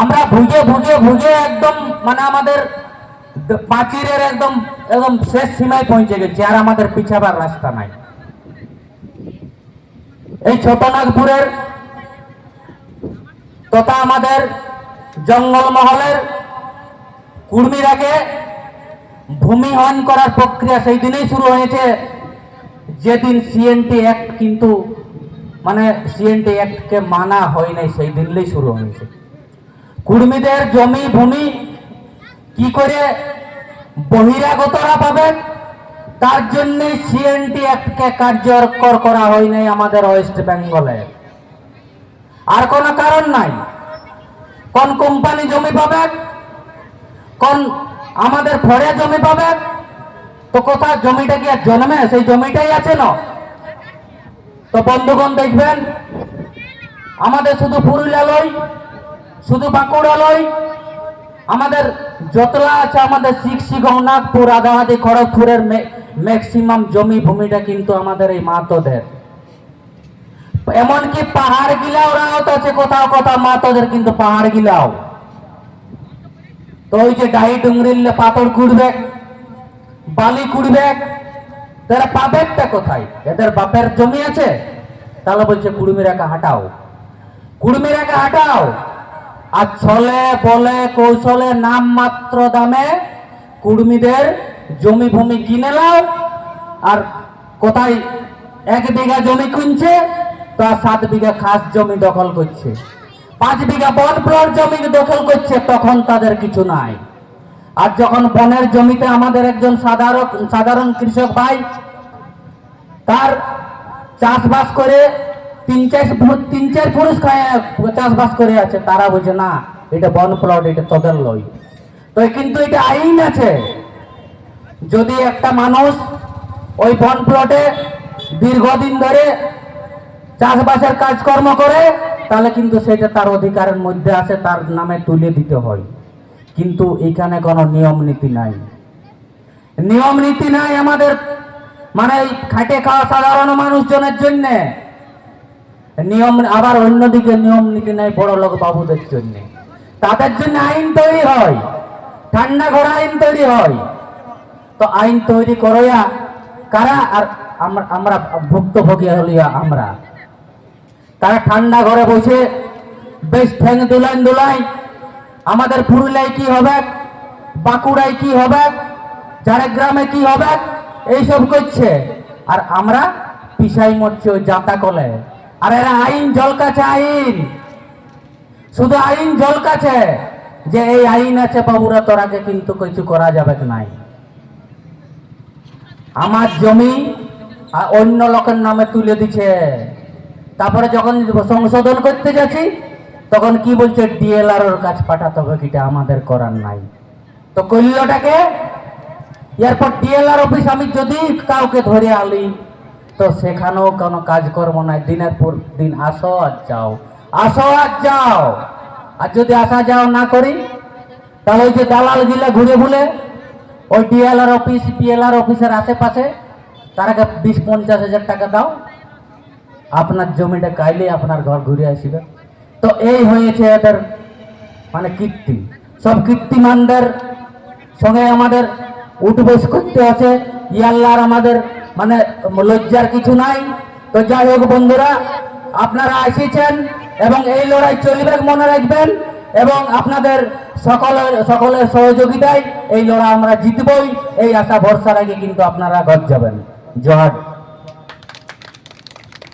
আমরা ভুগে ভুগে ভুগে একদম মানে আমাদের পাঁচিরের একদম একদম শেষ সীমায় পৌঁছে গেছি, আর আমাদের পিছাবার রাস্তা নাই। এই ছোটনাগপুরের তথা আমাদের জঙ্গলমহলের কুর্মির আগে ভূমিহীন করার প্রক্রিয়া সেই দিনেই শুরু হয়েছে। যেদিন সিএনটি অ্যাক্ট কিন্তু মানে সিএনটি অ্যাক্টকে মানা হয় নাই, সেই দিনলেই শুরু হয়েছে। কুর্মীদের জমি ভূমি কি করে বহিরাগতরা পাবেন? তার জন্য সিএনটি অ্যাক্টকে কার্যকর করা হয় নাই আমাদের ওয়েস্ট বেঙ্গলে আর কোনো কারণ নাই। কোন কোম্পানি জমি পাবে কোন আমাদের ফরে জমি পাবে তো কোথায় জমিটা কি আর জন্মে? সেই জমিটাই আছে না। তো বন্ধুগণ দেখবেন, আমাদের শুধু পুরুলিয়া লই শুধু বাঁকুড়া নয়, আমাদের যতলা আছে আমাদের শিক্ষি গৌনাথপুর আদাহাদি খড়গপুরের ম্যাক্সিমাম জমি ভূমিটা কিন্তু আমাদের এই মাতোদের। এমনকি পাহাড় গিলাও রাহত আছে, কোথাও কোথাও মাতোদের কিন্তু পাহাড় গিলাও। তো ওই যে ডাহি ডুংরিলে পাথর কুড়বে বালি কুড়বে তারা পাবেকটা কোথায়? এদের বাপের জমি আছে? তাহলে বলছে কুড়মি রেখা হাঁটাও। কুড়মি রেখা হাঁটাও। আর ছলে, বলে, কৌশলে নাম মাত্র দামে কুর্মীদের জমি ভূমি কিনে নাও। আর কোথায় এক বিঘা জমি কিনছে, তো সাত বিঘা খাস জমি দখল করছে। পাঁচ বিঘা বন প্লট জমি দখল করছে, তখন তাদের কিছু নাই। আর যখন বনের জমিতে আমাদের একজন সাধারণ সাধারণ কৃষক ভাই তার চাষবাস করে তিন চার তিন চার পুরুষ চাষবাস করে আছে, তারা বলছে না, এটা বন প্লট, এটা তোদের লই। তো কিন্তু এটা আইন আছে। যদি একটা মানুষ ওই বন প্লটে দীর্ঘদিন ধরে চাষবাসের কাজকর্ম করে, তাহলে কিন্তু সেটা তার অধিকারের মধ্যে আছে, তার নামে তুলে দিতে হয়। কিন্তু এখানে কোনো নিয়ম নীতি নাই। নিয়ম নীতি নাই আমাদের মানে খাটে খাওয়া সাধারণ মানুষজনের জন্য। নিয়ম আবার অন্যদিকে নিয়ম নীতি নাই, বড় লোক বাবুদের জন্য। তাদের জন্য আইন তৈরি হয়। ঠান্ডা ঘরে আইন তৈরি হয়। তো আইন তৈরি করইয়া কারা আর আমরা ভুক্তভোগী হলিয়া আমরা। তারা ঠান্ডা ঘরে বসে বেশ ঠ্যাং দুলাইন দুলাই, আমাদের পুরুলিয়ায় কি হবে? বাঁকুড়ায় কি হবে? ঝাড়গ্রামে কি হবে? এইসব করছে। আর আমরা পিসাই মরছি ওই জাতা কলে আর এরা আইন জলকাছে আইন। শুধু আইন জলকাছে যে এই আইন আছে বাবুরা তোরাকে কিন্তু কিছু করা যাবে নাই? আমার জমি অন্য লোকের নামে তুলে দিছে তারপরে যখন সংশোধন করতে যাচ্ছি, তখন কি বলছে, ডিএলআর ওর কাছে পাঠাতে হবে কিটা আমাদের করার নাই। তো কইলটাকে এরপর ডিএলআর অফিস আমি যদি কাউকে ধরে আলি তো সেখানেও কোনো কাজকর্ম নাই। দিনের পর দিন আসো আর যাও। আসো আর যাও। আর যদি আসা যাও না করি, তাহলে ওই যে দালাল গিলা ঘুরে ভুলে ওই ডিএলআর অফিস, পিএলআর অফিসের আশেপাশে তারাকে বিশ পঞ্চাশ হাজার টাকা দাও। আপনার জমিটা কাইলে আপনার ঘর ঘুরে আসবে। তো এই হয়েছে এদের মানে কীর্তি। সব কীর্তিমানদের সঙ্গে আমাদের উঠবোস করতে আছে। ইয়াল্লার আমাদের মানে লজ্জার কিছু নাই। তো যাই হোক বন্ধুরা, আপনারা এসেছেন এবং এই লড়াই চলবে মনে রাখবেন এবং আপনাদের সকলের সকলের সহযোগিতায় এই লড়াই আমরা জিতবই, এই আশা, ভরসা আগে কিন্তু আপনারা ঘর যাবেন। জহার